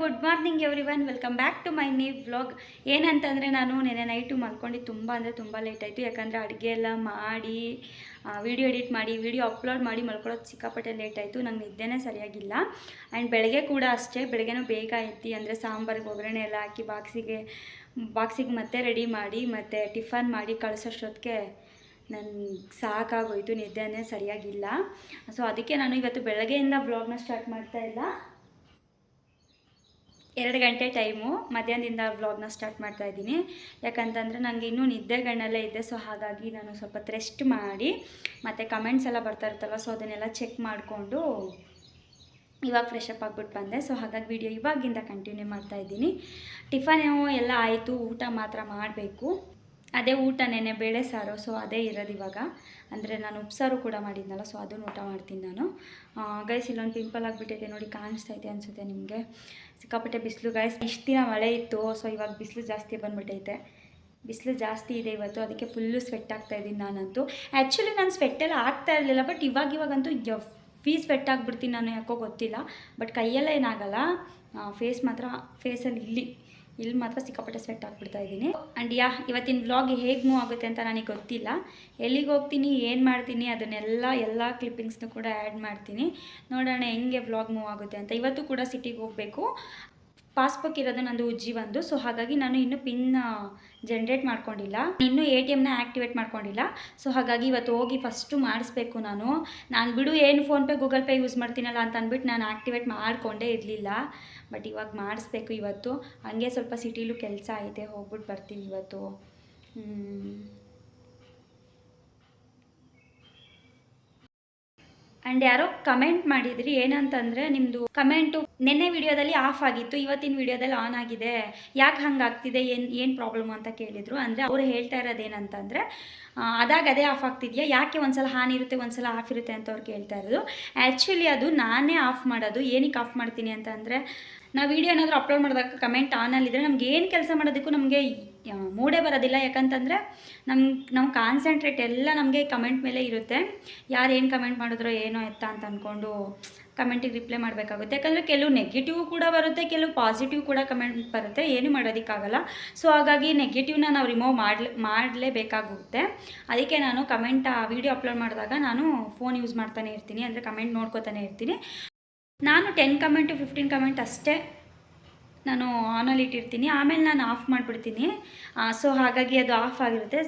Good morning everyone welcome back to my new vlog. ಏನಂತಂದರೆ ನಾನು ನಿನ್ನೆ ನೈಟು ಮಲ್ಕೊಂಡು ತುಂಬ ಅಂದರೆ ತುಂಬ ಲೇಟ್ ಆಯಿತು. ಯಾಕಂದರೆ ಅಡುಗೆ ಎಲ್ಲ ಮಾಡಿ ವಿಡಿಯೋ ಎಡಿಟ್ ಮಾಡಿ, ವಿಡಿಯೋ ಅಪ್ಲೋಡ್ ಮಾಡಿ ಮಲ್ಕೊಳ್ಳೋದು ಸಿಕ್ಕಾಪಟ್ಟೆ ಲೇಟ್ ಆಯಿತು. ನಂಗೆ ನಿದ್ದೆನೇ ಸರಿಯಾಗಿಲ್ಲ. ಆ್ಯಂಡ್ ಬೆಳಗ್ಗೆ ಕೂಡ ಅಷ್ಟೇ, ಬೆಳಗ್ಗೆನೂ ಬೇಗ ಎತ್ತಿ ಅಂದರೆ ಸಾಂಬಾರಿಗೆ, ಒಗ್ಗರಣೆ ಎಲ್ಲ ಹಾಕಿ ಬಾಕ್ಸಿಗೆ ಬಾಕ್ಸಿಗೆ ಮತ್ತೆ ರೆಡಿ ಮಾಡಿ, ಮತ್ತು ಟಿಫನ್ ಮಾಡಿ ಕಳಿಸೋಷ್ಟೊತ್ತಿಗೆ ನನಗೆ ಸಾಕಾಗೋಯಿತು, ನಿದ್ದೆನೇ ಸರಿಯಾಗಿಲ್ಲ. ಸೊ, ಅದಕ್ಕೆ ನಾನು ಇವತ್ತು ಬೆಳಗ್ಗೆಯಿಂದ ಬ್ಲಾಗ್ನ ಸ್ಟಾರ್ಟ್ ಮಾಡ್ತಾ ಇಲ್ಲ. ಎರಡು ಗಂಟೆ ಟೈಮು ಮಧ್ಯಾಹ್ನದಿಂದ ವ್ಲಾಗ್ನ ಸ್ಟಾರ್ಟ್ ಮಾಡ್ತಾ ಇದ್ದೀನಿ. ಯಾಕಂತಂದರೆ ನನಗೆ ಇನ್ನೂ ನಿದ್ದೆಗಣ್ಣಲ್ಲೇ ಇದೆ, ಸೊ ಹಾಗಾಗಿ ನಾನು ಸ್ವಲ್ಪ ರೆಸ್ಟ್ ಮಾಡಿ, ಮತ್ತು ಕಮೆಂಟ್ಸ್ ಎಲ್ಲ ಬರ್ತಾ ಇರ್ತಲ್ಲ ಸೊ ಅದನ್ನೆಲ್ಲ ಚೆಕ್ ಮಾಡಿಕೊಂಡು ಇವಾಗ ಫ್ರೆಶ್ ಅಪ್ ಆಗ್ಬಿಟ್ಟು ಬಂದೆ. ಸೊ ಹಾಗಾಗಿ ವಿಡಿಯೋ ಇವಾಗಿಂದ ಕಂಟಿನ್ಯೂ ಮಾಡ್ತಾ ಇದ್ದೀನಿ. ಟಿಫನ್ ಎಲ್ಲ ಆಯಿತು, ಊಟ ಮಾತ್ರ ಮಾಡಬೇಕು. ಅದೇ ಊಟ ನೆನೆ ಬೇಳೆ ಸಾರು, ಸೊ ಅದೇ ಇರೋದು ಇವಾಗ. ಅಂದರೆ ನಾನು ಉಪ್ಸಾರು ಕೂಡ ಮಾಡಿದ್ನಲ್ಲ, ಸೊ ಅದನ್ನು ಊಟ ಮಾಡ್ತೀನಿ ನಾನು. ಗೈಸ್ ಇಲ್ಲೊಂದು ಪಿಂಪಲ್ ಆಗಿಬಿಟ್ಟಿದೆ ನೋಡಿ, ಕಾಣಿಸ್ತಾ ಇದೆ ಅನಿಸುತ್ತೆ ನಿಮಗೆ. ಸಿಕ್ಕಾಪಟ್ಟೆ ಬಿಸಿಲು ಗಾಯಸ್ ಇಷ್ಟು ದಿನ ಮಳೆ ಇತ್ತು ಸೊ ಇವಾಗ ಬಿಸಿಲು ಜಾಸ್ತಿ ಬಂದ್ಬಿಟ್ಟೈತೆ ಬಿಸಿಲು ಜಾಸ್ತಿ ಇದೆ ಇವತ್ತು, ಅದಕ್ಕೆ ಫುಲ್ಲು ಸ್ವೆಟ್ ಆಗ್ತಾ ಇದ್ದೀನಿ ನಾನಂತೂ. ಆ್ಯಕ್ಚುಲಿ ನಾನು ಸ್ವೆಟ್ಟೆಲ್ಲ ಆಗ್ತಾ ಇರಲಿಲ್ಲ ಬಟ್ ಇವಾಗ ಇವಾಗಂತೂ ಫೀ ಸ್ವೆಟ್ ಆಗಿಬಿಡ್ತೀನಿ ನಾನು, ಯಾಕೋ ಗೊತ್ತಿಲ್ಲ. ಬಟ್ ಕೈಯೆಲ್ಲ ಏನಾಗಲ್ಲ ಫೇಸ್ ಮಾತ್ರ ಫೇಸಲ್ಲಿ ಇಲ್ಲಿ. ಇಲ್ಲಿ ಮಾತ್ರ ಸಿಕ್ಕಾಪಟ್ಟೆ ಸ್ವೆಟ್ ಆಗಿಬಿಡ್ತಾ ಇದ್ದೀನಿ. ಆ್ಯಂಡ್ ಯಾ, ಇವತ್ತಿನ ವ್ಲಾಗ್ ಹೇಗೆ ಮೂವ್ ಆಗುತ್ತೆ ಅಂತ ನನಗೆ ಗೊತ್ತಿಲ್ಲ. ಎಲ್ಲಿಗೆ ಹೋಗ್ತೀನಿ, ಏನು ಮಾಡ್ತೀನಿ, ಅದನ್ನೆಲ್ಲ ಎಲ್ಲ ಕ್ಲಿಪ್ಪಿಂಗ್ಸ್ನು ಕೂಡ ಆ್ಯಡ್ ಮಾಡ್ತೀನಿ. ನೋಡೋಣ ಹೆಂಗೆ ವ್ಲಾಗ್ ಮೂವ್ ಆಗುತ್ತೆ ಅಂತ. ಇವತ್ತು ಕೂಡ ಸಿಟಿಗೆ ಹೋಗಬೇಕು. ಪಾಸ್ಬುಕ್ ಇರೋದು ನಂದು ಒಂದು ಸೊ ಹಾಗಾಗಿ ನಾನು ಇನ್ನೂ ಪಿನ್ ಜನ್ರೇಟ್ ಮಾಡ್ಕೊಂಡಿಲ್ಲ. ಇನ್ನೂ ಎ ಟಿ ಎಮ್ನ ಆ್ಯಕ್ಟಿವೇಟ್ ಮಾಡ್ಕೊಂಡಿಲ್ಲ. ಸೊ ಹಾಗಾಗಿ ಇವತ್ತು ಹೋಗಿ ಫಸ್ಟು ಮಾಡಿಸ್ಬೇಕು ನಾನು. ನಾನು ಬಿಡು, ಏನು ಫೋನ್ಪೇ ಗೂಗಲ್ ಪೇ ಯೂಸ್ ಮಾಡ್ತೀನಲ್ಲ ಅಂತ ಅಂದ್ಬಿಟ್ಟು ನಾನು ಆ್ಯಕ್ಟಿವೇಟ್ ಮಾಡಿಕೊಂಡೇ ಇರಲಿಲ್ಲ. ಬಟ್ ಇವಾಗ ಮಾಡಿಸ್ಬೇಕು ಇವತ್ತು. ಹಂಗೆ ಸ್ವಲ್ಪ ಸಿಟಿಲೂ ಕೆಲಸ ಐತೆ ಹೋಗ್ಬಿಟ್ಟು ಬರ್ತೀನಿ ಇವತ್ತು. ಆ್ಯಂಡ್ ಯಾರೋ ಕಮೆಂಟ್ ಮಾಡಿದ್ರಿ, ಏನಂತಂದರೆ ನಿಮ್ಮದು ಕಮೆಂಟು ನಿನ್ನೆ ವಿಡಿಯೋದಲ್ಲಿ ಆಫ್ ಆಗಿತ್ತು, ಇವತ್ತಿನ ವಿಡಿಯೋದಲ್ಲಿ ಆನ್ ಆಗಿದೆ. ಯಾಕೆ ಹಂಗಾಗ್ತಿದೆ ಏನು ಏನು ಪ್ರಾಬ್ಲಮ್ ಅಂತ ಕೇಳಿದರು. ಅಂದರೆ ಅವ್ರು ಹೇಳ್ತಾ ಇರೋದು ಏನಂತಂದರೆ ಅದಾಗ ಅದೇ ಆಫ್ ಆಗ್ತಿದೆಯಾ? ಯಾಕೆ ಒಂದ್ಸಲ ಆನ್ ಇರುತ್ತೆ, ಒಂದ್ಸಲ ಆಫ್ ಇರುತ್ತೆ ಅಂತ ಅವ್ರು ಕೇಳ್ತಾ ಇರೋದು. ಆ್ಯಕ್ಚುಲಿ ಅದು ನಾನೇ ಆಫ್ ಮಾಡೋದು. ಏನಕ್ಕೆ ಆಫ್ ಮಾಡ್ತೀನಿ ಅಂತಂದರೆ, ನಾವು ವಿಡಿಯೋ ಏನಾದರೂ ಅಪ್ಲೋಡ್ ಮಾಡಿದಾಗ ಕಮೆಂಟ್ ಆನಲ್ಲಿದ್ದರೆ ನಮ್ಗೆ ಏನು ಕೆಲಸ ಮಾಡೋದಕ್ಕೂ ನಮಗೆ ಮೂಡೇ ಬರೋದಿಲ್ಲ. ಯಾಕಂತಂದರೆ ನಮ್ಮ ನಮ್ಮ ಕಾನ್ಸಂಟ್ರೇಟ್ ಎಲ್ಲ ನಮಗೆ ಕಮೆಂಟ್ ಮೇಲೆ ಇರುತ್ತೆ. ಯಾರು ಏನು ಕಮೆಂಟ್ ಮಾಡಿದ್ರೋ ಏನೋ ಎತ್ತ ಅಂತ ಅಂದ್ಕೊಂಡು ಕಮೆಂಟಿಗೆ ರಿಪ್ಲೈ ಮಾಡಬೇಕಾಗುತ್ತೆ. ಯಾಕಂದರೆ ಕೆಲವು ನೆಗೆಟಿವ್ ಕೂಡ ಬರುತ್ತೆ, ಕೆಲವು ಪಾಸಿಟಿವ್ ಕೂಡ ಕಮೆಂಟ್ ಬರುತ್ತೆ. ಏನು ಮಾಡೋದಕ್ಕಾಗಲ್ಲ. ಸೊ ಹಾಗಾಗಿ ನೆಗೆಟಿವ್ನ ನಾವು ರಿಮೂವ್ ಮಾಡಲೇ, ಮಾಡಲೇಬೇಕಾಗುತ್ತೆ. ಅದಕ್ಕೆ ನಾನು ಕಮೆಂಟ್ ಆ ವಿಡಿಯೋ ಅಪ್ಲೋಡ್ ಮಾಡಿದಾಗ ನಾನು ಫೋನ್ ಯೂಸ್ ಮಾಡ್ತಾನೆ ಇರ್ತೀನಿ. ಅಂದರೆ ಕಮೆಂಟ್ ನೋಡ್ಕೋತಾನೆ ಇರ್ತೀನಿ. ನಾನು ಟೆನ್ ಕಮೆಂಟು ಫಿಫ್ಟೀನ್ ಕಮೆಂಟ್ ಅಷ್ಟೇ ನಾನು ಆನಲ್ಲಿ ಇಟ್ಟಿರ್ತೀನಿ. ಆಮೇಲೆ ನಾನು ಆಫ್ ಮಾಡಿಬಿಡ್ತೀನಿ. ಸೊ ಹಾಗಾಗಿ ಅದು ಆಫ್ ಆಗಿರುತ್ತೆ.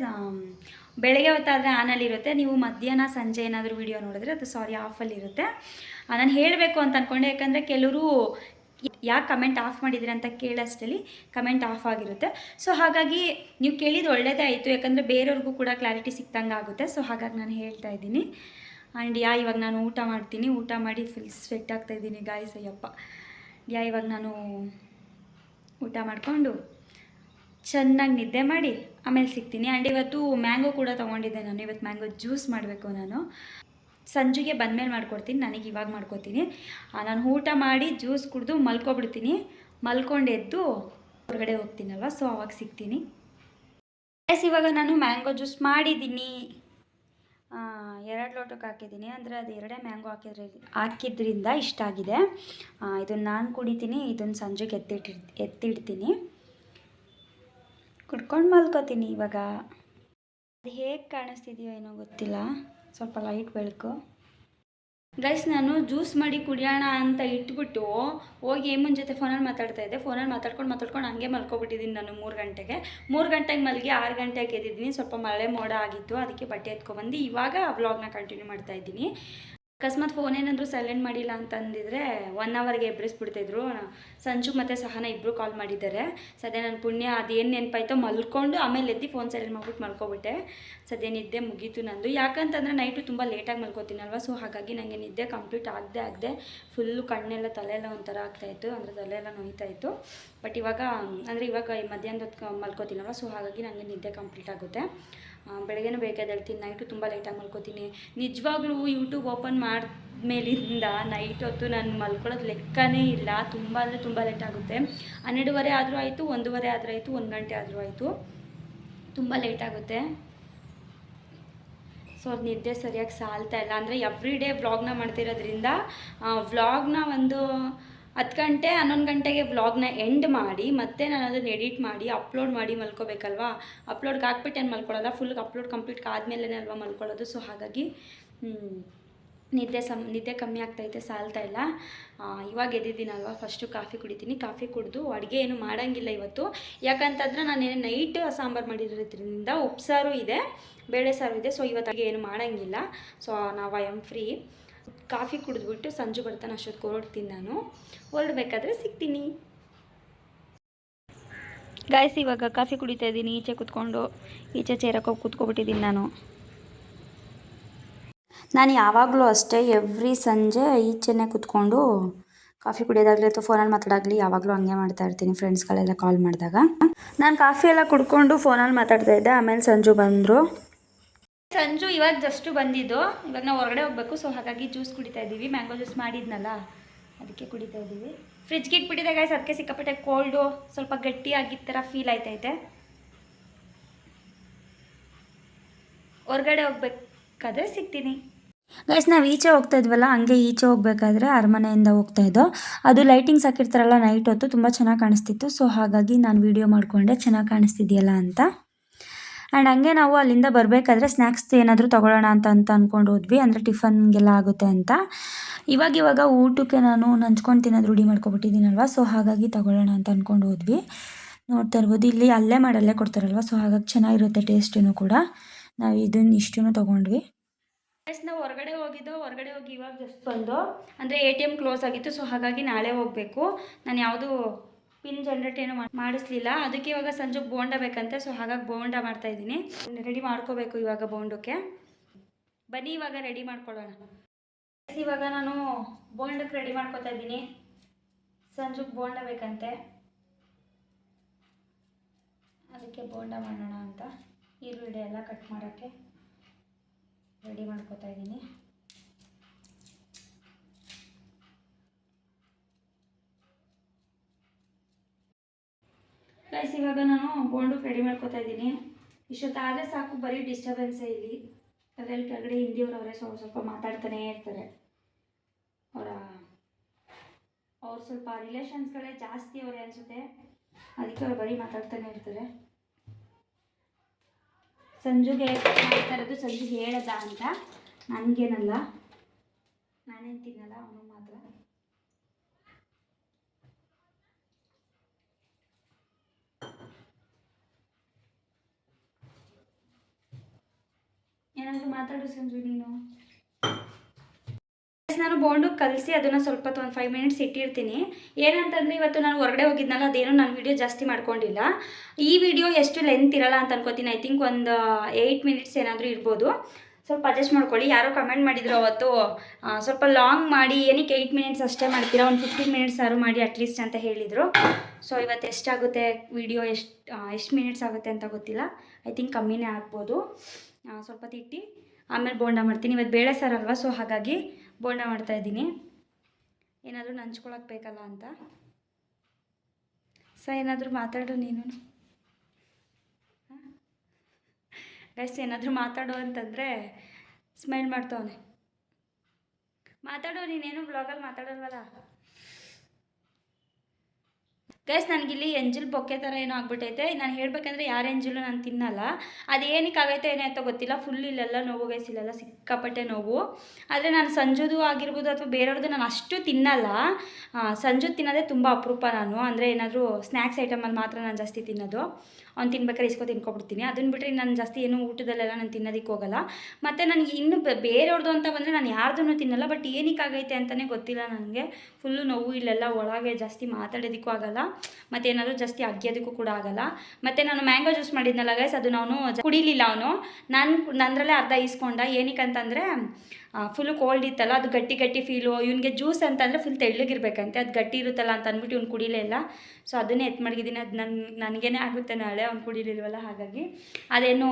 ಬೆಳಗ್ಗೆ ಹೊತ್ತಾದರೆ ಆನಲ್ಲಿ ಇರುತ್ತೆ. ನೀವು ಮಧ್ಯಾಹ್ನ, ಸಂಜೆ ಏನಾದರೂ ವಿಡಿಯೋ ನೋಡಿದ್ರೆ ಅದು ಸಾರಿ ಆಫಲ್ಲಿರುತ್ತೆ ನಾನು ಹೇಳಬೇಕು ಅಂತ ಅಂದ್ಕೊಂಡೆ ಯಾಕಂದರೆ ಕೆಲವರು ಯಾಕೆ ಕಮೆಂಟ್ ಆಫ್ ಮಾಡಿದ್ರಿ ಅಂತ ಕೇಳೋಷ್ಟಲ್ಲಿ ಕಮೆಂಟ್ ಆಫ್ ಆಗಿರುತ್ತೆ. ಸೊ ಹಾಗಾಗಿ ನೀವು ಕೇಳಿದ ಒಳ್ಳೆಯದೇ ಆಯಿತು. ಯಾಕಂದರೆ ಬೇರೆಯವ್ರಿಗೂ ಕೂಡ ಕ್ಲಾರಿಟಿ ಸಿಕ್ತಂಗೆ ಆಗುತ್ತೆ. ಸೊ ಹಾಗಾಗಿ ನಾನು ಹೇಳ್ತಾ ಇದ್ದೀನಿ. ಆ್ಯಂಡ್ ಯಾ, ಇವಾಗ ನಾನು ಊಟ ಮಾಡ್ತೀನಿ. ಊಟ ಮಾಡಿ ಫುಲ್ ಸ್ವೆಟ್ ಆಗ್ತಾ ಇದ್ದೀನಿ ಗಾಯ್ಸ್ ಅಯ್ಯಪ್ಪ. ಯಾ, ಇವಾಗ ನಾನು ಊಟ ಮಾಡಿಕೊಂಡು ಚೆನ್ನಾಗಿ ನಿದ್ದೆ ಮಾಡಿ, ಆಮೇಲೆ ಸಿಗ್ತೀನಿ. ಆ್ಯಂಡ್ ಇವತ್ತು ಮ್ಯಾಂಗೋ ಕೂಡ ತೊಗೊಂಡಿದ್ದೆ ನಾನು. ಇವತ್ತು ಮ್ಯಾಂಗೋ ಜ್ಯೂಸ್ ಮಾಡಬೇಕು ನಾನು. ಸಂಜೆಗೆ ಬಂದಮೇಲೆ ಮಾಡ್ಕೊಡ್ತೀನಿ. ನನಗೆ ಇವಾಗ ಮಾಡ್ಕೊತೀನಿ. ನಾನು ಊಟ ಮಾಡಿ ಜ್ಯೂಸ್ ಕುಡಿದು ಮಲ್ಕೊಬಿಡ್ತೀನಿ. ಮಲ್ಕೊಂಡು ಎದ್ದು ಹೊರಗಡೆ ಹೋಗ್ತೀನಲ್ವ? ಸೊ, ಅವಾಗ ಸಿಗ್ತೀನಿ. ಎಸ್ ಇವಾಗ ನಾನು ಮ್ಯಾಂಗೋ ಜ್ಯೂಸ್ ಮಾಡಿದ್ದೀನಿ. ಎರಡು ಲೋಟಕ್ಕೆ ಹಾಕಿದ್ದೀನಿ. ಅಂದರೆ ಅದು ಎರಡೇ ಮ್ಯಾಂಗೋ ಹಾಕಿದ್ರೆ ಹಾಕಿದ್ರಿಂದ ಇಷ್ಟ ಆಗಿದೆ. ಇದನ್ನು ನಾನು ಕುಡಿತೀನಿ. ಇದನ್ನು ಸಂಜೆಗೆ ಎತ್ತಿಟ್ಟಿ, ಎತ್ತಿಡ್ತೀನಿ. ಕುಡ್ಕೊಂಡು ಮಲ್ಕೋತೀನಿ ಇವಾಗ. ಅದು ಹೇಗೆ ಕಾಣಿಸ್ತಿದೆಯೋ ಏನೋ ಗೊತ್ತಿಲ್ಲ. ಸ್ವಲ್ಪ ಲೈಟ್ ಬೆಳಕು. ಗೈಸ್ ನಾನು ಜ್ಯೂಸ್ ಮಾಡಿ ಕುಡಿಯೋಣ ಅಂತ ಇಟ್ಬಿಟ್ಟು ಹೋಗಿ ಏಮನ್ ಜೊತೆ ಫೋನಲ್ಲಿ ಮಾತಾಡ್ತಾ ಇದ್ದೆ. ಫೋನಲ್ಲಿ ಮಾತಾಡ್ಕೊಂಡು ಮಾತಾಡ್ಕೊಂಡು ಹಂಗೆ ಮಲ್ಕೊಬಿಟ್ಟಿದ್ದೀನಿ ನಾನು ಮೂರು ಗಂಟೆಗೆ. ಮೂರು ಗಂಟೆಗೆ ಮಲಗಿ ಆರು ಗಂಟೆಗೆ ಎದ್ದಿದ್ದೀನಿ. ಸ್ವಲ್ಪ ಮಳೆ ಮೋಡ ಆಗಿತ್ತು. ಅದಕ್ಕೆ ಬಟ್ಟೆ ಎತ್ಕೊಬಂದು ಇವಾಗ ವ್ಲಾಗ್ನ ಕಂಟಿನ್ಯೂ ಮಾಡ್ತಾ ಇದ್ದೀನಿ. ಅಕಸ್ಮಾತ್ ಫೋನ್ ಏನಾದರೂ ಸೈಲೆಂಟ್ ಮಾಡಿಲ್ಲ ಅಂತಂದಿದ್ರೆ ಒನ್ ಅವರ್ಗೆ ಎಬ್ಬಿಸ್ಬಿಡ್ತಿದ್ರು ಸಂಜು ಮತ್ತು ಸಹನ ಇಬ್ಬರು ಕಾಲ್ ಮಾಡಿದ್ದಾರೆ. ಸದ್ಯ ನನ್ನ ಪುಣ್ಯ ಅದೇನು ನೆನಪಾಯ್ತೋ ಮಲ್ಕೊಂಡು ಆಮೇಲೆ ಎದ್ದು ಫೋನ್ ಸೈಲೆಂಟ್ ಮಾಡ್ಬಿಟ್ಟು ಮಲ್ಕೊಬಿಟ್ಟೆ. ಸದ್ಯ ನಿದ್ದೆ ಮುಗೀತು ನಂದು. ಯಾಕಂತಂದರೆ ನೈಟು ತುಂಬ ಲೇಟಾಗಿ ಮಲ್ಕೋತೀನಲ್ವ? ಸೊ ಹಾಗಾಗಿ ನನಗೆ ನಿದ್ದೆ ಕಂಪ್ಲೀಟ್ ಆಗದೆ ಆಗದೆ ಫುಲ್ಲು ಕಣ್ಣೆಲ್ಲ ತಲೆಯೆಲ್ಲ ಒಂಥರ ಆಗ್ತಾಯಿತ್ತು ಅಂದರೆ ತಲೆಯೆಲ್ಲ ನೋಯ್ತಾಯಿತ್ತು ಬಟ್ ಇವಾಗ, ಅಂದರೆ ಇವಾಗ ಮಧ್ಯಾಹ್ನದ ಹೊತ್ತು ಮಲ್ಕೋತೀನಲ್ವ? ಸೊ ಹಾಗಾಗಿ ನನಗೆ ನಿದ್ದೆ ಕಂಪ್ಲೀಟ್ ಆಗುತ್ತೆ. ಬೆಳಗ್ಗೆನೂ ಬೇಕಾದ ಹೇಳ್ತೀನಿ ನೈಟು ತುಂಬ ಲೇಟಾಗಿ ಮಲ್ಕೋತೀನಿ. ನಿಜವಾಗ್ಲೂ ಯೂಟ್ಯೂಬ್ ಓಪನ್ ಮಾಡಿದ್ಮೇಲಿಂದ ನೈಟ್ ಹೊತ್ತು ನಾನು ಮಲ್ಕೊಳ್ಳೋದು ಲೆಕ್ಕನೇ ಇಲ್ಲ. ತುಂಬ ಅಂದರೆ ತುಂಬ ಲೇಟ್ ಆಗುತ್ತೆ. ಹನ್ನೆರಡುವರೆ ಆದರೂ ಆಯಿತು, ಒಂದೂವರೆ ಆದರೂ ಆಯಿತು, ಒಂದು ಗಂಟೆ ಆದರೂ ಆಯಿತು. ತುಂಬ ಲೇಟ್ ಆಗುತ್ತೆ. ಸೊ ಅದು ನಿದ್ದೆ ಸರಿಯಾಗಿ ಸಾಲ್ತಾ ಇಲ್ಲ. ಅಂದರೆ ಎವ್ರಿ ಡೇ ವ್ಲಾಗ್ನ ಮಾಡ್ತಿರೋದ್ರಿಂದ ವ್ಲಾಗ್ನ ಒಂದು ಹತ್ತು ಗಂಟೆ, ಹನ್ನೊಂದು ಗಂಟೆಗೆ ವ್ಲಾಗ್ನ ಎಂಡ್ ಮಾಡಿ, ಮತ್ತೆ ನಾನು ಅದನ್ನು ಎಡಿಟ್ ಮಾಡಿ ಅಪ್ಲೋಡ್ ಮಾಡಿ ಮಲ್ಕೋಬೇಕಲ್ವಾ? ಅಪ್ಲೋಡ್ಗೆ ಹಾಕ್ಬಿಟ್ಟು ಏನು ಮಲ್ಕೊಳ್ಳೋಲ್ಲ ಫುಲ್ ಅಪ್ಲೋಡ್ ಕಂಪ್ಲೀಟ್ ಆದಮೇಲೆ ಅಲ್ವಾ ಮಲ್ಕೊಳ್ಳೋದು? ಸೊ ಹಾಗಾಗಿ ನಿದ್ದೆ ಸಮ್, ನಿದ್ದೆ ಕಮ್ಮಿ ಆಗ್ತೈತೆ ಸಾಲ್ತಾ ಇಲ್ಲ. ಇವಾಗ ಎದ್ದಿದ್ದೀನಲ್ವ? ಫಸ್ಟು ಕಾಫಿ ಕುಡಿತೀನಿ. ಕಾಫಿ ಕುಡಿದು ಅಡುಗೆ ಏನು ಮಾಡೋಂಗಿಲ್ಲ ಇವತ್ತು. ಯಾಕಂತಂದ್ರೆ ನಾನು ನೈಟ್ ಸಾಂಬಾರು ಮಾಡಿರೋದ್ರಿಂದ ಉಪ್ಸಾರು ಇದೆ, ಬೇಳೆ ಸಾರು ಇದೆ. ಸೊ ಇವತ್ತು ಅಡುಗೆ ಏನು ಮಾಡೋಂಗಿಲ್ಲ. ಸೊ ನಾವು ಐ ಆಮ್ ಫ್ರೀ ಕಾಫಿ ಕುಡಿದ್ಬಿಟ್ಟು ಸಂಜೆ ಬರ್ತಾನೆ ಅಷ್ಟೊತ್ತು ಹೊರಡ್ತೀನಿ ನಾನು. ಹೊರಡ್ಬೇಕಾದ್ರೆ ಸಿಗ್ತೀನಿ. ಗಾಯ್ಸ್ ಇವಾಗ ಕಾಫಿ ಕುಡಿತಾ ಇದ್ದೀನಿ. ಈಚೆ ಕುತ್ಕೊಂಡು, ಈಚೆ ಚೇರಕ್ಕೆ ಹೋಗಿ ಕುತ್ಕೊಬಿಟ್ಟಿದ್ದೀನಿ ನಾನು. ನಾನು ಯಾವಾಗಲೂ ಅಷ್ಟೇ ಎವ್ರಿ ಸಂಜೆ ಈಚೆನೇ ಕುತ್ಕೊಂಡು ಕಾಫಿ ಕುಡಿಯೋದಾಗಲಿ ಅಥವಾ ಫೋನಲ್ಲಿ ಮಾತಾಡಾಗಲಿ ಯಾವಾಗಲೂ ಹಂಗೆ ಮಾಡ್ತಾ ಇರ್ತೀನಿ. ಫ್ರೆಂಡ್ಸ್ಗಳೆಲ್ಲ ಕಾಲ್ ಮಾಡಿದಾಗ. ನಾನು ಕಾಫಿ ಎಲ್ಲ ಕುಡ್ಕೊಂಡು ಫೋನಲ್ಲಿ ಮಾತಾಡ್ತಾ ಇದ್ದೆ. ಆಮೇಲೆ ಸಂಜು ಬಂದರು. ಸಂಜು ಇವಾಗ ಜಸ್ಟು ಬಂದಿದ್ದು. ಇವಾಗ ನಾವು ಹೊರಗಡೆ ಹೋಗಬೇಕು ಸೊ ಹಾಗಾಗಿ ಜ್ಯೂಸ್ ಕುಡಿತಾ ಇದ್ದೀವಿ ಮ್ಯಾಂಗೋ ಜ್ಯೂಸ್ ಮಾಡಿದ್ನಲ್ಲ, ಅದಕ್ಕೆ ಕುಡಿತಾ ಇದ್ದೀವಿ ಫ್ರಿಜ್ಗೆ ಇಟ್ಬಿಟ್ಟಿದೆ ಗಾಯ್ಸ್ ಅದಕ್ಕೆ ಸಿಕ್ಕಾಪಟ್ಟೆ ಕೋಲ್ಡು ಸ್ವಲ್ಪ ಗಟ್ಟಿಯಾಗಿದ್ದ ಥರ ಫೀಲ್ ಆಯ್ತೈತೆ. ಹೊರಗಡೆ ಹೋಗ್ಬೇಕಾದ್ರೆ ಸಿಗ್ತೀನಿ. ಗೈಸ್ ನಾವು ಈಚೆ ಹೋಗ್ತಾ ಇದ್ವಲ್ಲ, ಹಂಗೆ ಈಚೆ ಹೋಗ್ಬೇಕಾದ್ರೆ ಅರಮನೆಯಿಂದ ಹೋಗ್ತಾ ಇದ್ದೋ. ಅದು ಲೈಟಿಂಗ್ಸ್ ಹಾಕಿರ್ತಾರಲ್ಲ ನೈಟ್ ಹೊತ್ತು ತುಂಬ ಚೆನ್ನಾಗಿ ಕಾಣಿಸ್ತಿತ್ತು. ಸೊ ಹಾಗಾಗಿ ನಾನು ವೀಡಿಯೋ ಮಾಡಿಕೊಂಡೆ, ಚೆನ್ನಾಗಿ ಕಾಣಿಸ್ತಿದೆಯಲ್ಲ ಅಂತ. ಆ್ಯಂಡ್ ಹಂಗೆ ನಾವು ಅಲ್ಲಿಂದ ಬರಬೇಕಾದ್ರೆ ಸ್ನ್ಯಾಕ್ಸ್ ಏನಾದರೂ ತೊಗೊಳ್ಳೋಣ ಅಂತ ಅಂತ ಅಂದ್ಕೊಂಡು ಹೋದ್ವಿ. ಅಂದರೆ ಟಿಫನ್ಗೆಲ್ಲ ಆಗುತ್ತೆ ಅಂತ. ಇವಾಗ ಇವಾಗ ಊಟಕ್ಕೆ ನಾನು ನಂಚ್ಕೊಂಡು ತಿನ್ನೋದು ರೂಢಿ ಮಾಡ್ಕೊಬಿಟ್ಟಿದ್ದೀನಲ್ವ? ಸೊ ಹಾಗಾಗಿ ತೊಗೊಳ್ಳೋಣ ಅಂತ ಅಂದ್ಕೊಂಡು ಹೋದ್ವಿ. ನೋಡ್ತಾ ಇರ್ಬೋದು, ಇಲ್ಲಿ ಅಲ್ಲೇ ಮಾಡಲ್ಲೇ ಕೊಡ್ತಾರಲ್ವ? ಸೊ ಹಾಗಾಗಿ ಚೆನ್ನಾಗಿರುತ್ತೆ ಟೇಸ್ಟೂ ಕೂಡ. ನಾವು ಇದನ್ನ ಇಷ್ಟೂ ತೊಗೊಂಡ್ವಿ. ನಾವು ಹೊರಗಡೆ ಹೋಗಿದ್ದು, ಹೊರಗಡೆ ಹೋಗಿ ಇವಾಗ ಜಸ್ಟ್ ಬಂದು, ಅಂದರೆ ಎ ಟಿ ಎಂ ಕ್ಲೋಸ್ ಆಗಿತ್ತು. ಸೊ ಹಾಗಾಗಿ ನಾಳೆ ಹೋಗಬೇಕು. ನಾನು ಯಾವುದು ಪಿನ್ ಜನ್ರೇಟ್ ಏನು ಮಾಡ್- ಮಾಡಿಸ್ಲಿಲ್ಲ. ಅದಕ್ಕೆ ಇವಾಗ ಸಂಜೆ ಬೋಂಡ ಬೇಕಂತೆ ಸೊ ಹಾಗಾಗಿ ಬೋಂಡ ಮಾಡ್ತಾ ಇದ್ದೀನಿ. ರೆಡಿ ಮಾಡ್ಕೋಬೇಕು ಇವಾಗ ಬೋಂಡಕ್ಕೆ. ಬನ್ನಿ, ಇವಾಗ ರೆಡಿ ಮಾಡ್ಕೊಳ್ಳೋಣ. ಇವಾಗ ನಾನು ಬೋಂಡಕ್ಕೆ ರೆಡಿ ಮಾಡ್ಕೊತಾ ಇದ್ದೀನಿ. ಸಂಜೆಗೆ ಬೋಂಡ ಬೇಕಂತೆ. ಅದಕ್ಕೆ ಬೋಂಡ ಮಾಡೋಣ ಅಂತ. ಈರುಳ್ಳಿ ಎಲ್ಲ ಕಟ್ ಮಾಡೋಕ್ಕೆ ರೆಡಿ ಮಾಡ್ಕೊತಾ ಇದ್ದೀನಿ. ಗೈಸ್ ಇವಾಗ ನಾನು ಬೋಂಡು ರೆಡಿ ಮಾಡ್ಕೊತಾ ಇದ್ದೀನಿ. ಇಷ್ಟೊತ್ತಾದರೆ ಸಾಕು, ಬರೀ ಡಿಸ್ಟರ್ಬೆನ್ಸೇ ಇಲ್ಲಿ. ಅದರಲ್ಲಿ ಕೆಳಗಡೆ ಹಿಂದಿಯವ್ರು ಅವರೇ ಸ್ವಲ್ಪ ಸ್ವಲ್ಪ ಮಾತಾಡ್ತಾನೇ ಇರ್ತಾರೆ. ಅವರ, ಅವ್ರು ಸ್ವಲ್ಪ ರಿಲೇಷನ್ಸ್ಗಳೇ ಜಾಸ್ತಿ ಅವರೇ ಅನಿಸುತ್ತೆ. ಅದಕ್ಕೆ ಅವ್ರು ಬರೀ ಮಾತಾಡ್ತಾನೆ ಇರ್ತಾರೆ. ಸಂಜುಗೆ ಮಾಡ್ತಾ ಇರೋದು ಸಂಜುಗೆ ಹೇಳದ ಅಂತ. ನನಗೇನಲ್ಲ. ನಾನೇನು ತಿನ್ನಲ್ಲ, ಅವನು ಮಾತ್ರ ಏನಾದರೂ ಮಾತಾಡು ಸಂಜು ನೀನು. ನಾನು ಬೋಂಡು ಕಲಸಿ ಅದನ್ನು ಸ್ವಲ್ಪ ಹೊತ್ತು ಒಂದು ಫೈವ್ ಮಿನಿಟ್ಸ್ ಇಟ್ಟಿರ್ತೀನಿ. ಏನಂತಂದರೆ ಇವತ್ತು ನಾನು ಹೊರಗಡೆ ಹೋಗಿದ್ನಲ್ಲ, ಅದೇನು ನಾನು ವಿಡಿಯೋ ಜಾಸ್ತಿ ಮಾಡ್ಕೊಂಡಿಲ್ಲ. ಈ ವಿಡಿಯೋ ಎಷ್ಟು ಲೆಂತ್ ಇರಲ್ಲ ಅಂತ ಅನ್ಕೋತೀನಿ. ಐ ಥಿಂಕ್ ಒಂದು ಏಯ್ಟ್ ಮಿನಿಟ್ಸ್ ಏನಾದರೂ ಇರ್ಬೋದು. ಸ್ವಲ್ಪ ಅಡ್ಜಸ್ಟ್ ಮಾಡ್ಕೊಳ್ಳಿ. ಯಾರೋ ಕಮೆಂಟ್ ಮಾಡಿದ್ರು ಅವತ್ತು ಸ್ವಲ್ಪ ಲಾಂಗ್ ಮಾಡಿ, ಏನಕ್ಕೆ ಏಯ್ಟ್ ಮಿನಿಟ್ಸ್ ಅಷ್ಟೇ ಮಾಡ್ತೀರಾ? ಒಂದು ಫಿಫ್ಟೀನ್ ಮಿನಿಟ್ಸ್ ಆರು ಮಾಡಿ ಅಟ್ಲೀಸ್ಟ್ ಅಂತ ಹೇಳಿದರು. ಸೊ ಇವತ್ತು ಎಷ್ಟಾಗುತ್ತೆ ವಿಡಿಯೋ ಎಷ್ಟು ಎಷ್ಟು ಮಿನಿಟ್ಸ್ ಆಗುತ್ತೆ ಅಂತ ಗೊತ್ತಿಲ್ಲ. ಐ ಥಿಂಕ್ ಕಮ್ಮಿನೇ ಆಗ್ಬೋದು. ಸ್ವಲ್ಪ ತಿಟ್ಟಿ ಆಮೇಲೆ ಬೋಂಡ ಮಾಡ್ತೀನಿ. ಇವತ್ತು ಬೇಳೆ ಸಾರು ಅಲ್ವಾ ಸೊ ಹಾಗಾಗಿ ಬೋಂಡ ಮಾಡ್ತಾ ಇದ್ದೀನಿ. ಏನಾದರೂ ನಂಚ್ಕೊಳಕ್ಕೆ ಬೇಕಲ್ಲ ಅಂತ. ಸ ಏನಾದರೂ ಮಾತಾಡು ನೀನು. ಗೈಸ್ ಏನಾದರೂ ಮಾತಾಡು ಅಂತಂದರೆ ಸ್ಮೈಲ್ ಮಾಡ್ತವನೆ. ಮಾತಾಡು, ನೀನೇನು ಬ್ಲಾಗಲ್ಲಿ ಮಾತಾಡಲ್ವಲ್ಲ? ಗೈಸ್ ನನಗಿಲ್ಲಿ ಎಂಜಲ್ ಬೊಕ್ಕೆ ಥರ ಏನೋ ಆಗ್ಬಿಟ್ಟೈತೆ ನಾನು ಹೇಳಬೇಕಂದ್ರೆ ಯಾರು ಎಂಜಲು ನಾನು ತಿನ್ನಲ್ಲ. ಅದು ಏನಕ್ಕೆ ಆಗೈತೆ ಏನೇ ಗೊತ್ತಿಲ್ಲ. ಫುಲ್ ಇಲ್ಲೆಲ್ಲ ನೋವು ಗೈಸ್ ಇಲ್ಲೆಲ್ಲ ಸಿಕ್ಕಾಪಟ್ಟೆ ನೋವು. ಆದರೆ ನಾನು ಸಂಜುದು ಆಗಿರ್ಬೋದು ಅಥವಾ ಬೇರೆಯವ್ರದ್ದು ನಾನು ಅಷ್ಟು ತಿನ್ನಲ್ಲ. ಸಂಜು ತಿನ್ನೋದೇ ತುಂಬ ಅಪರೂಪ ನಾನು. ಅಂದರೆ ಏನಾದರೂ ಸ್ನ್ಯಾಕ್ಸ್ ಐಟಮಲ್ಲಿ ಮಾತ್ರ ನಾನು ಜಾಸ್ತಿ ತಿನ್ನೋದು. ಅವ್ನು ತಿನ್ಬೇಕಾದ್ರೆ ಇಸ್ಕೊ ತಿನ್ಕೊಬಿಡ್ತೀನಿ. ಅದನ್ನ ಬಿಟ್ಟರೆ ನಾನು ಜಾಸ್ತಿ ಏನು ಊಟದಲ್ಲೆಲ್ಲ ನಾನು ತಿನ್ನೋದಕ್ಕೆ ಹೋಗಲ್ಲ. ಮತ್ತು ನನಗೆ ಇನ್ನು ಬೇರೆಯವ್ರದ್ದು ಅಂತ ಬಂದರೆ ನಾನು ಯಾರ್ದೂ ತಿನ್ನಲ್ಲ. ಬಟ್ ಏನಕ್ಕಾಗೈತೆ ಅಂತಲೇ ಗೊತ್ತಿಲ್ಲ ನನಗೆ. ಫುಲ್ಲು ನೋವು ಇಲ್ಲೆಲ್ಲ ಒಳಗೆ ಜಾಸ್ತಿ ಮಾತಾಡೋದಕ್ಕೂ ಆಗಲ್ಲ. ಮತ್ತು ಏನಾದರೂ ಜಾಸ್ತಿ ಅಗ್ಗಿಯೋದಕ್ಕೂ ಕೂಡ ಆಗಲ್ಲ. ಮತ್ತು ನಾನು ಮ್ಯಾಂಗೋ ಜ್ಯೂಸ್ ಮಾಡಿದ್ನಲ್ಲ ಗೈಸ್ ಅದು ನಾನು ಕುಡಿಲಿಲ್ಲ ಅವನು. ನಾನು ನಂದರಲ್ಲೇ ಅರ್ಧ ಈಸ್ಕೊಂಡ. ಏನಕ್ಕೆ ಅಂತಂದರೆ ಫುಲ್ಲು ಕೋಲ್ಡ್ ಇತ್ತಲ್ಲ, ಅದು ಗಟ್ಟಿ ಗಟ್ಟಿ ಫೀಲು ಇವನಿಗೆ ಜ್ಯೂಸ್ ಅಂತಂದರೆ ಫುಲ್ ತೆಳ್ಳಗಿರ್ಬೇಕಂತೆ. ಅದು ಗಟ್ಟಿ ಇರುತ್ತಲ್ಲ ಅಂತ ಅಂದ್ಬಿಟ್ಟು ಇವ್ನು ಕುಡಿಲೇ ಇಲ್ಲ. ಸೊ ಅದನ್ನೇ ಎತ್ತು ಮಾಡಿದ್ದೀನಿ ಅದು ನನ್ನ ನನಗೇನೆ ಆಗುತ್ತೆ ನಾಳೆ, ಅವ್ನು ಕುಡಿಲಿಲ್ವಲ್ಲ ಹಾಗಾಗಿ. ಅದೇನು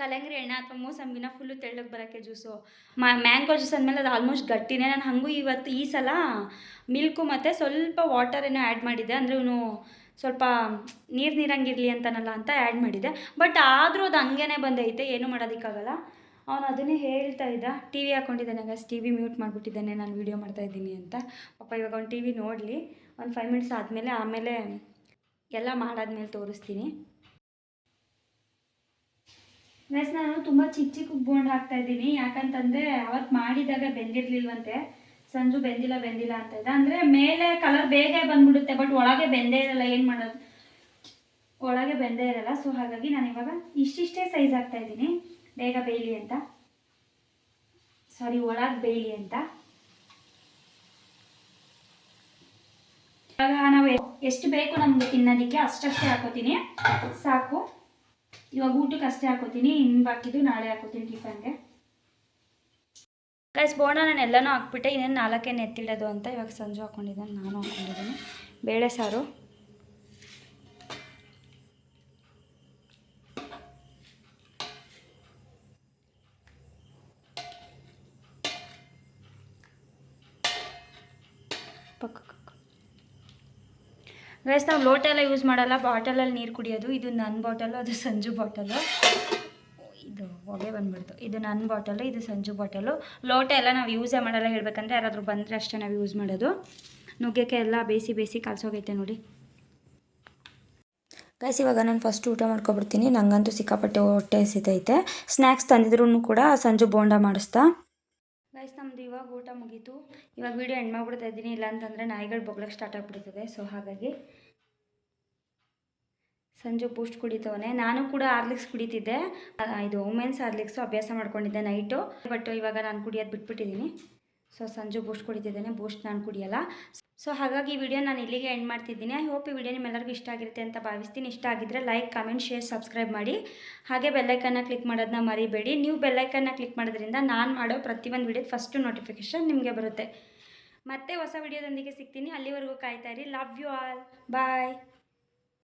ಕಲ್ಲಂಗಡಿ ಎಣ್ಣೆ ಅಥವಾ ಮೂಸಂಬಿನ ಫುಲ್ಲು ತೆಳ್ಳಗೆ ಬರೋಕ್ಕೆ ಜ್ಯೂಸು ಮ್ಯಾಂಗೋ ಜ್ಯೂಸ್ ಅಂದಮೇಲೆ ಅದು ಆಲ್ಮೋಸ್ಟ್ ಗಟ್ಟಿನೇ. ನಾನು ಹಾಗೂ ಇವತ್ತು ಈ ಸಲ ಮಿಲ್ಕು ಮತ್ತು ಸ್ವಲ್ಪ ವಾಟರೇನೋ ಆ್ಯಡ್ ಮಾಡಿದ್ದೆ. ಅಂದರೆ ಇವನು ಸ್ವಲ್ಪ ನೀರು ನೀರಂಗಿರಲಿ ಅಂತನಲ್ಲ ಅಂತ ಆ್ಯಡ್ ಮಾಡಿದೆ ಬಟ್ ಆದರೂ ಅದು ಹಂಗೇನೆ ಬಂದೈತೆ. ಏನೂ ಮಾಡೋದಕ್ಕಾಗಲ್ಲ. ಅವನು ಅದನ್ನೇ ಹೇಳ್ತಾ ಇದ್ದ. ಟಿ ವಿ ಹಾಕ್ಕೊಂಡಿದ್ದಾನೆ ಗಸ್ ಟಿ ವಿ ಮ್ಯೂಟ್ ಮಾಡಿಬಿಟ್ಟಿದ್ದಾನೆ. ನಾನು ವೀಡಿಯೋ ಮಾಡ್ತಾ ಇದ್ದೀನಿ ಅಂತ. ಪಾಪ ಇವಾಗ ಅವ್ನು ಟಿ ವಿ ನೋಡಲಿ. ಒಂದು ಫೈವ್ ಮಿನಿಟ್ಸ್ ಆದಮೇಲೆ ಆಮೇಲೆ ಎಲ್ಲ ಮಾಡಾದ್ಮೇಲೆ ತೋರಿಸ್ತೀನಿ. ಗೈಸ್ ನಾನು ತುಂಬ ಚಿಕ್ಕ ಚಿಕ್ಕ ಬೋಂಡ್ ಹಾಕ್ತಾ ಇದ್ದೀನಿ. ಯಾಕಂತಂದರೆ ಅವತ್ತು ಮಾಡಿದಾಗ ಬೆಂದಿರ್ಲಿಲ್ವಂತೆ. ಸಂಜು ಬೆಂದಿಲ್ಲ ಬೆಂದಿಲ್ಲ ಅಂತ ಇದ್ದ ಅಂದರೆ ಮೇಲೆ ಕಲರ್ ಬೇಗ ಬಂದ್ಬಿಡುತ್ತೆ ಬಟ್ ಒಳಗೆ ಬೆಂದೇ ಇರಲ್ಲ. ಏನು ಮಾಡೋದು? ಒಳಗೆ ಬೆಂದೇ ಇರಲ್ಲ. ಸೊ ಹಾಗಾಗಿ ನಾನು ಇವಾಗ ಇಷ್ಟಿಷ್ಟೇ ಸೈಜ್ ಹಾಕ್ತಾ ಇದ್ದೀನಿ. ಬೇಗ ಬೇಯಲಿ ಅಂತ. ಸಾರಿ ಒಳಗೆ ಬೇಯಲಿ ಅಂತ. ಇವಾಗ ನಾವು ಎಷ್ಟು ಬೇಕು ನಮ್ಗೆ ತಿನ್ನೋದಕ್ಕೆ ಅಷ್ಟಷ್ಟೇ ಹಾಕೋತೀನಿ. ಸಾಕು. ಇವಾಗ ಊಟಕ್ಕೆ ಅಷ್ಟೇ ಹಾಕೋತೀನಿ, ಇನ್ನು ಬಾಕಿದು ನಾಳೆ ಹಾಕೋತೀನಿ ಟಿಫನ್ಗೆ. ಗೈಸ್ ಬೋಂಡ ನಾನು ಎಲ್ಲನೂ ಹಾಕ್ಬಿಟ್ಟೆ, ಇನ್ನೇನು ನಾಲ್ಕೇನು ಎತ್ತಿಡೋದು ಅಂತ ಇವಾಗ ಸಂಜು ಹಾಕ್ಕೊಂಡಿದ್ದಾನೆ ನಾನು ಹಾಕ್ಕೊಂಡಿದ್ದೀನಿ ಬೇಳೆ ಸಾರು. ಪಕ್ಕ ಗೈಸ್ ನಾವು ಲೋಟ ಎಲ್ಲ ಯೂಸ್ ಮಾಡಲ್ಲ ಬಾಟಲಲ್ಲಿ ನೀರು ಕುಡಿಯೋದು. ಇದು ನನ್ನ ಬಾಟಲು ಅದು ಸಂಜು ಬಾಟಲು. ಇದು ಹೊಗೆ ಬಂದ್ಬಿಡ್ತು. ಇದು ನನ್ನ ಬಾಟಲು ಇದು ಸಂಜು ಬಾಟಲು. ಲೋಟ ಎಲ್ಲ ನಾವು ಯೂಸೇ ಮಾಡಲ್ಲ ಹೇಳ್ಬೇಕಂದ್ರೆ ಯಾರಾದರೂ ಬಂದರೆ ಅಷ್ಟೇ ನಾವು ಯೂಸ್ ಮಾಡೋದು. ನುಗ್ಗೆಕಾಯಿ ಎಲ್ಲ ಬೇಯಿಸಿ ಬೇಯಿಸಿ ಕಲಸೋಗೈತೆ ನೋಡಿ. ಗೈಸ್ ಇವಾಗ ನಾನು ಫಸ್ಟ್ ಊಟ ಮಾಡ್ಕೊಬಿಡ್ತೀನಿ. ನನಗಂತೂ ಸಿಕ್ಕಾಪಟ್ಟೆ ಹೊಟ್ಟೆ ಹಸಿದೈತೆ ಸ್ನ್ಯಾಕ್ಸ್ ತಂದಿದ್ರು ಕೂಡ ಸಂಜು ಬೋಂಡ ಮಾಡಿಸ್ತಾ. ಗೈಸ್ ನಮ್ಮದು ಇವಾಗ ಊಟ ಮುಗೀತು. ಇವಾಗ ವೀಡಿಯೋ ಎಂಡ್ ಮಾಡ್ಬಿಡ್ತಾ ಇದ್ದೀನಿ. ಇಲ್ಲ ಅಂತಂದರೆ ನಾಯಿಗಳು ಬೊಗ್ಳಕ್ಕೆ ಸ್ಟಾರ್ಟ್ ಆಗಿಬಿಡ್ತದೆ. ಸೊ ಹಾಗಾಗಿ ಸಂಜು ಬೂಸ್ಟ್ ಕುಡಿತವನೆ. ನಾನು ಕೂಡ ಆರ್ಲಿಕ್ಸ್ ಕುಡಿತಿದ್ದೆ. ಇದು ವುಮೆನ್ಸ್ ಆರ್ಲಿಕ್ಸು ಅಭ್ಯಾಸ ಮಾಡ್ಕೊಂಡಿದ್ದೆ ನೈಟು. ಬಟ್ ಇವಾಗ ನಾನು ಕುಡಿಯೋದು ಬಿಟ್ಬಿಟ್ಟಿದ್ದೀನಿ ಸೊ, ಸಂಜು ಬೂಸ್ಟ್ ಕುಡಿತಿದ್ದೇನೆ. ಬೂಸ್ಟ್ ನಾನು ಕುಡಿಯಲ್ಲ. ಸೊ, ಹಾಗಾಗಿ ಈ ವಿಡಿಯೋ ನಾನು ಇಲ್ಲಿಗೆ ಎಂಡ್ ಮಾಡ್ತಿದ್ದೀನಿ. ಐ ಹೋಪ್ ಈ ವಿಡಿಯೋ ನಿಮ್ಮೆಲ್ಲರಿಗೂ ಇಷ್ಟ ಆಗಿರುತ್ತೆ ಅಂತ ಭಾವಿಸ್ತೀನಿ. ಇಷ್ಟ ಆಗಿದ್ದರೆ ಲೈಕ್ ಕಮೆಂಟ್ ಶೇರ್ ಸಬ್ಸ್ಕ್ರೈಬ್ ಮಾಡಿ. ಹಾಗೆ ಬೆಲ್ಲೈಕನ್ನ ಕ್ಲಿಕ್ ಮಾಡೋದನ್ನ ಮರಿಬೇಡಿ. ನೀವು ಬೆಲ್ಲೈಕನ್ನ ಕ್ಲಿಕ್ ಮಾಡೋದ್ರಿಂದ ನಾನು ಮಾಡೋ ಪ್ರತಿಯೊಂದು ವಿಡಿಯೋ ಫಸ್ಟು ನೋಟಿಫಿಕೇಶನ್ ನಿಮಗೆ ಬರುತ್ತೆ. ಮತ್ತೆ ಹೊಸ ವಿಡಿಯೋದೊಂದಿಗೆ ಸಿಗ್ತೀನಿ. ಅಲ್ಲಿವರೆಗೂ ಕಾಯ್ತಾ ಇರಿ. Love you all bye